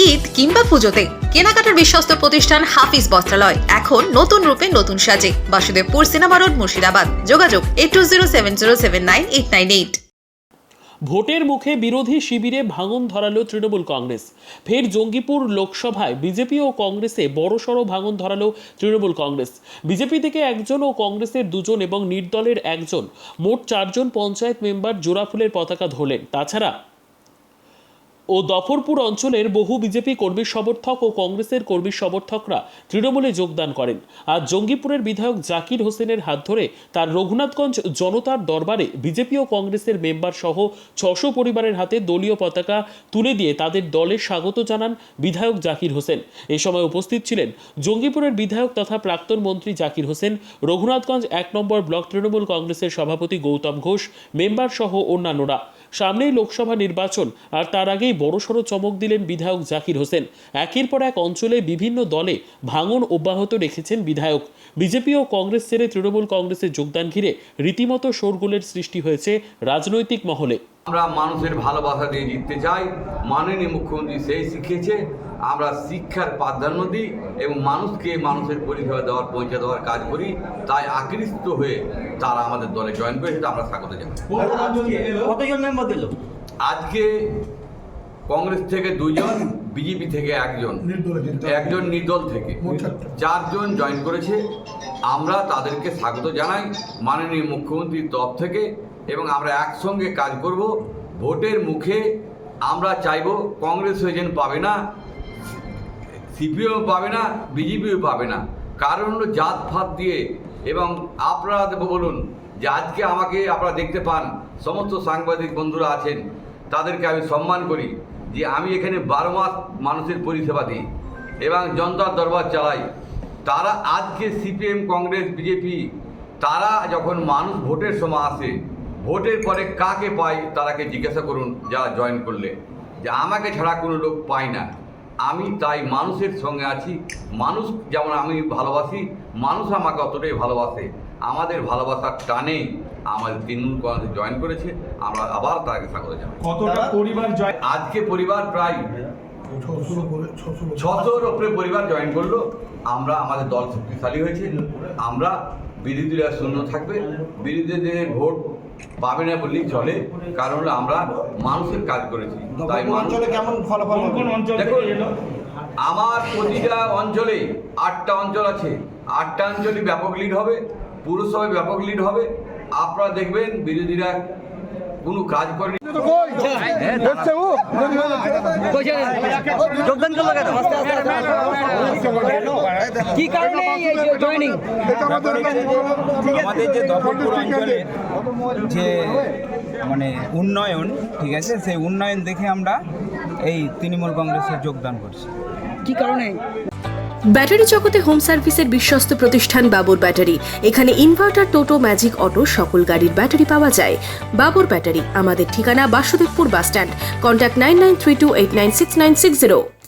ঈদ কিংবা পুজোতে। কেনাকাটার বিশ্বস্ত প্রতিষ্ঠান হাফিজ বস্ত্রালয়। এখন নতুন রূপে নতুন সাজে। Basudebpur cinema road, Murshidabad. যোগাযোগ eight two zero seven zero seven nine eight nine eight ভোটের মুখে বিরোধী শিবিরে ভাঙন ধরালো তৃণমূল কংগ্রেস। ফের জঙ্গিপুর লোকসভায় বিজেপি ও কংগ্রেসে বড়সড় ভাঙন ধরালো তৃণমূল কংগ্রেস। বিজেপি থেকে একজন ও কংগ্রেসের দুজন এবং নির্দলের একজন। মোট চারজন পঞ্চায়েত মেম্বার জোড়াফুলের পতাকা ধরলেন। তাছাড়া ও দফরপুর অঞ্চলের বহু বিজেপি কর্মী সমর্থক ও কংগ্রেসের কর্মী সমর্থকরা তৃণমূলে যোগদান করেন। আর জঙ্গিপুরের বিধায়ক জাকির হোসেনের হাত ধরে তার রঘুনাথগঞ্জ জনতার দরবারে বিজেপি ও কংগ্রেসের মেম্বার সহ ছশো পরিবারের হাতে দলীয় পতাকা তুলে দিয়ে তাদের দলে স্বাগত জানান বিধায়ক জাকির হোসেন। এ সময় উপস্থিত ছিলেন জঙ্গিপুরের বিধায়ক তথা প্রাক্তন মন্ত্রী জাকির হোসেন, রঘুনাথগঞ্জ এক নম্বর ব্লক তৃণমূল কংগ্রেসের সভাপতি গৌতম ঘোষ, মেম্বার সহ অন্যান্যরা। সামনেই লোকসভা নির্বাচন, আর তার আগেই বড়সড় চমক দিলেন বিধায়ক জাকির হোসেন। একের পর এক অঞ্চলে বিভিন্ন দলে ভাঙন অব্যাহত রেখেছেন বিধায়ক। বিজেপি ও কংগ্রেস ছেড়ে তৃণমূল কংগ্রেসের যোগদান ঘিরে রীতিমতো শোরগোলের সৃষ্টি হয়েছে রাজনৈতিক মহলে। আমরা মানুষের ভালোবাসা দিয়ে জিততে চাই। মাননীয় মুখ্যমন্ত্রী সেই শিখিয়েছে আমরা শিক্ষার প্রাধান্য দিই এবং মানুষকে মানুষের পরিষেবা দেওয়ার পৌঁছে দেওয়ার কাজ করি। তাই আকৃষ্ট হয়ে তারা আমাদের দলে জয়েন করেছে আমরা স্বাগত জানাই। কতজন মেম্বার দিল? আজকে কংগ্রেস থেকে দুজন বিজেপি থেকে একজন। একজন। নির্দল থেকে। চারজন জয়েন করেছে। আমরা তাদেরকে স্বাগত জানাই মাননীয় মুখ্যমন্ত্রীর তরফ থেকে এবং আমরা একসঙ্গে কাজ করব। ভোটের মুখে আমরা চাইব কংগ্রেস এজেন্ট পাবে না সিপিএম পাবে না বিজেপিও পাবে না। কারণ হলো জাত ফাত দিয়ে। এবং আপনারা বলুন যে আজকে আমাকে আপনারা দেখতে পান সমস্ত সাংবাদিক বন্ধুরা আছেন তাদেরকে আমি সম্মান করি। যে আমি এখানে বারো মাস মানুষের পরিষেবা দিই এবং জনতার দরবার চালাই। তারা আজকে সিপিএম, কংগ্রেস, বিজেপি, তারা যখন মানুষ ভোটের সময় আসে, ভোটের পরে কাকে পায় তারাকে জিজ্ঞাসা করুন, যারা জয়েন করলে। যে আমাকে ছাড়া কোনো লোক পায় না। আমি তাই মানুষের সঙ্গে আছি। মানুষ যেমন আমি ভালোবাসি, মানুষ আমাকে অতটাই ভালোবাসে। আমাদের ভালোবাসার টানে আমাদের তৃণমূল কংগ্রেস জয়েন করেছে আমরা আবার তাকে স্বাগত জানাই। কতটা পরিবার জয় আজকে পরিবার প্রায় ছশোর ওপরে পরিবার জয়েন করল। আমরা আমাদের দল শক্তিশালী হয়েছে। আমরা বিরোধীরা শূন্য থাকবে। বিরোধীদের ভোট পাবে না বললেই চলে। কারণ হলো আমরা মানুষের কাজ করেছি। তাই অঞ্চলে কেমন ফলাফল দেখুন, আমার প্রতিটা অঞ্চলে আটটা অঞ্চল আছে। আটটা অঞ্চলে ব্যাপক লিড হবে। পুরসভায় ব্যাপক লিড হবে। আপনারা দেখবেন বিরোধীরা কোনো কাজ করেনি। যোগদান করল কেন? কি কারণে জয়েনিং আমাদের যে যে মানে উন্নয়ন ঠিক আছে? সেই উন্নয়ন দেখে আমরা এই তৃণমূল কংগ্রেসে যোগদান করছি। কি কারণে? ব্যাটারি জগতে হোম সার্ভিসের বিশ্বস্ত প্রতিষ্ঠান বাবর ব্যাটারি। এখানে ইনভার্টার, টোটো, ম্যাজিক অটো সকল গাড়ির ব্যাটারি পাওয়া যায়। বাবর ব্যাটারি, আমাদের ঠিকানা Basudebpur bus stand. Contact nine nine three two eight nine six nine six zero.